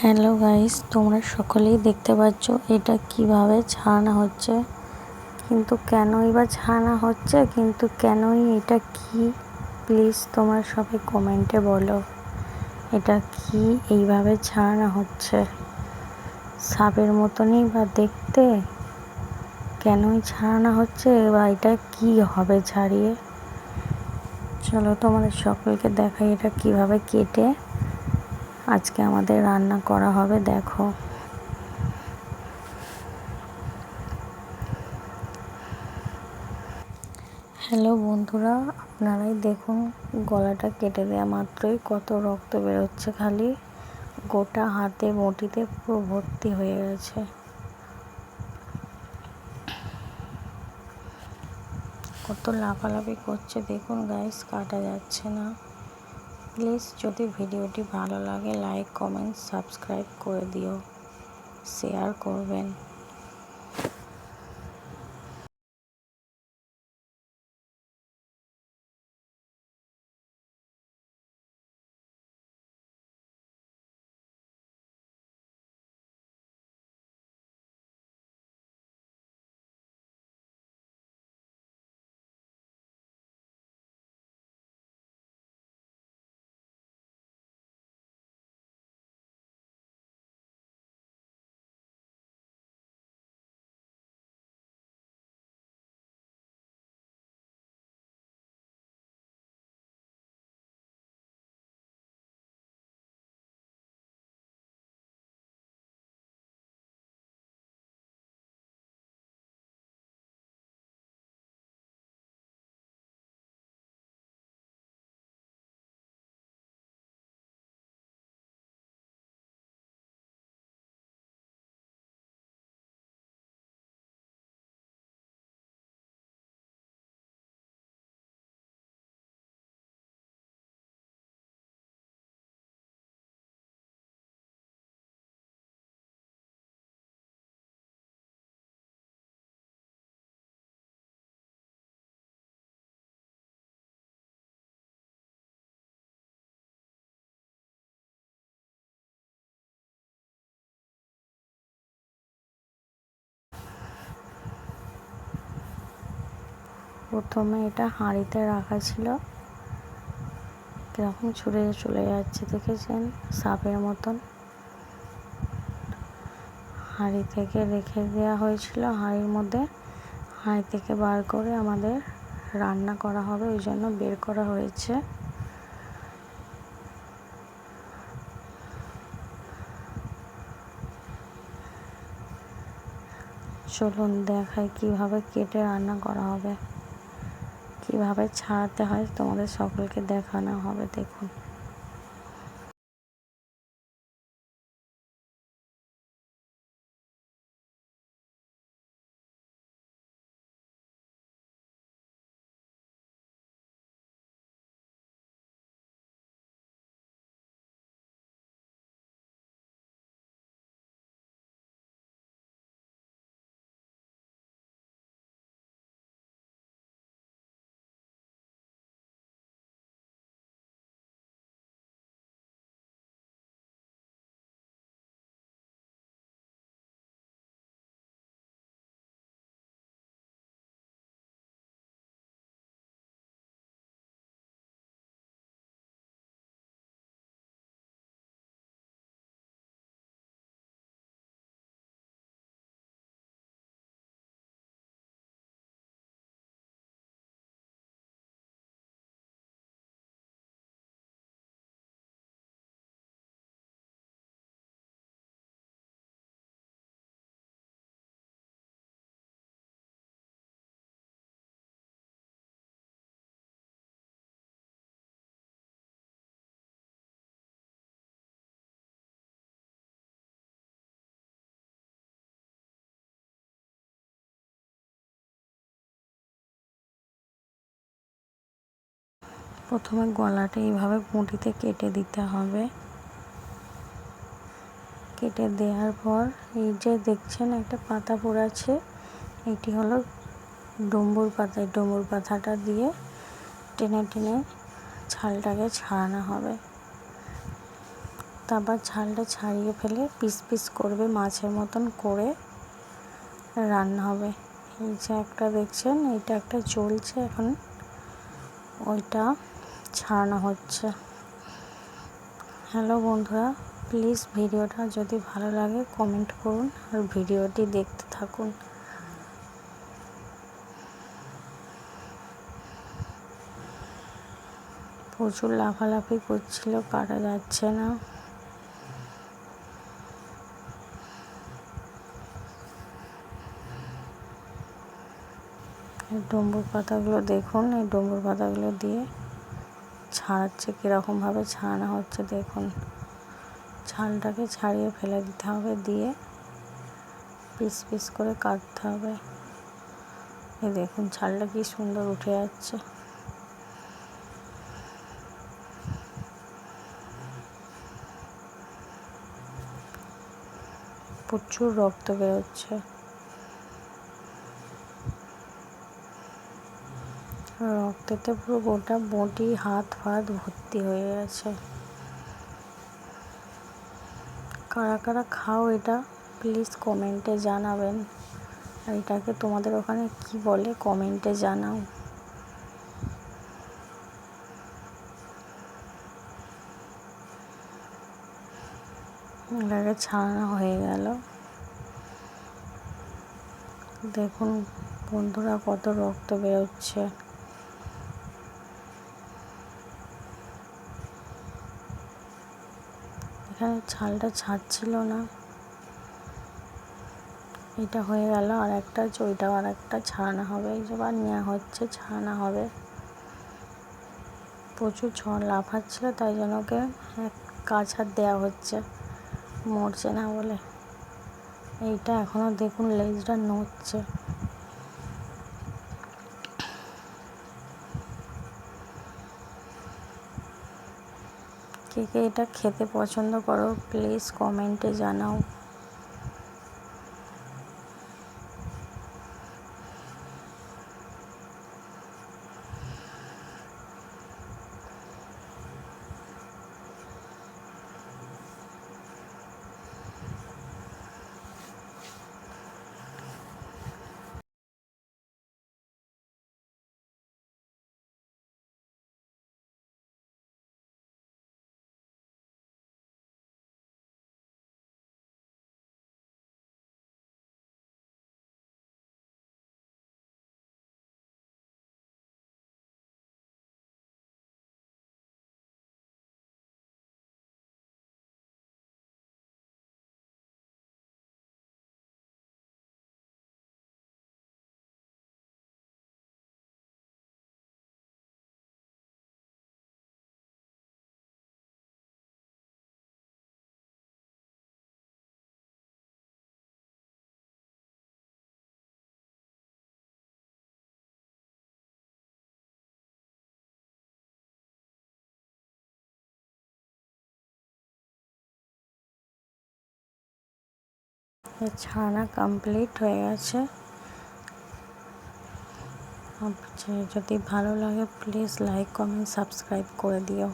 Hello guys তোমরা সকলেই দেখতে পাচ্ছ এটা কীভাবে ছাড়ানো হচ্ছে। কিন্তু কেনই বা ছাড়ানো হচ্ছে, কিন্তু কেনই এটা কি? প্লিজ তোমরা সবাই কমেন্টে বলো, এটা কি এইভাবে ছাড়ানো হচ্ছে? সাপের মতনই বা দেখতে? কেনই ছাড়ানো হচ্ছে বা এটা কি হবে ছাড়িয়ে? চলো তোমাদের সকলকে দেখাই এটা কীভাবে কেটে। আজকে আমাদের রান্না করা হবে, দেখো। হ্যালো বন্ধুরা, আপনারাই দেখুন, গলাটা কেটে দেওয়া মাত্রই কত রক্ত বেরোচ্ছে খালি। গোটা হাতে বটিতে পুরো ভর্তি হয়ে গেছে। কত লাফালাফি করছে, দেখুন গাইস কাটা যাচ্ছে না। প্লিজ যদি ভিডিওটি ভালো লাগে লাইক কমেন্ট সাবস্ক্রাইব করে দিও। শেয়ার করবেন। প্রথমে এটা হাঁড়িতে রাখা ছিল। কীরকম ছুটে চলে যাচ্ছে দেখেছেন? সাপের মতন। হাঁড়ি থেকে রেখে দেওয়া হয়েছিল। হাঁড়ির মধ্যে হাঁড়ি থেকে বার করে আমাদের রান্না করা হবে, ওই জন্য বের করা হয়েছে। চলুন দেখাই কীভাবে কেটে রান্না করা হবে। কীভাবে ছাড়াতে হয় তোমাদের সকলকে দেখানো হবে দেখুন। প্রথমে গলাটা এইভাবে মুটিতে কেটে দিতে হবে। কেটে দেওয়ার পর এই যে দেখছেন একটা পাতা পড়েছে এটি হলো ডম্বুর পাতা। এই পাতাটা দিয়ে টেনে টেনে ছালটাকে ছাড়ানো হবে। তারপর ছালটা ছাড়িয়ে ফেলে পিস পিস করবে, মাছের মতন করে রান্না হবে। এই যে একটা দেখছেন এইটা একটা চলছে এখন। ওইটা ছাড়ানো হচ্ছে। হ্যালো বন্ধুরা, প্লিজ ভিডিওটা যদি ভালো লাগে কমেন্ট করুন আর ভিডিওটি দেখতে থাকুন। প্রচুর লাফালাফি করছিল কাটা যাচ্ছে না। ডুম্বুর পাতাগুলো দেখুন, এই ডুম্বুর পাতাগুলো দিয়ে ছাড়াচ্ছে, কীরকমভাবে ছাড়ানো হচ্ছে দেখুন। ছালটাকে ছাড়িয়ে ফেলে দিতে হবে, দিয়ে পিস পিস করে কাটতে হবে। এই দেখুন, ছালটা কি সুন্দর উঠে যাচ্ছে। প্রচুর রক্ত বেরোচ্ছে। রক্তেতে পুরো গোটা বটি হাত ফাত ভর্তি হয়ে গেছে। কারা কারা খাও এটা প্লিজ কমেন্টে জানাবেন। আর এটাকে তোমাদের ওখানে কি বলে কমেন্টে জানাও। এটাকে ছাড়ানো হয়ে গেল। দেখুন বন্ধুরা কত রক্ত বেরোচ্ছে। এখানে ছালটা ছাড়ছিল না। এটা হয়ে গেল আর একটা ওইটাও আর একটা ছাড়ানো হবে। এই যে নেওয়া হচ্ছে, ছাড়ানো হবে। প্রচুর ঝড় লাফাচ্ছিল, তাই জন্য ওকে এক কাছার দেওয়া হচ্ছে। মরছে না বলে। এইটা এখনও দেখুন, লেজটা নড়ছে। কে কে এটা খেতে পছন্দ করো প্লিজ কমেন্টে জানাও। ছানা কমপ্লিট হয়ে গেছে। যদি ভালো লাগে প্লিজ লাইক কমেন্ট সাবস্ক্রাইব করে দিও।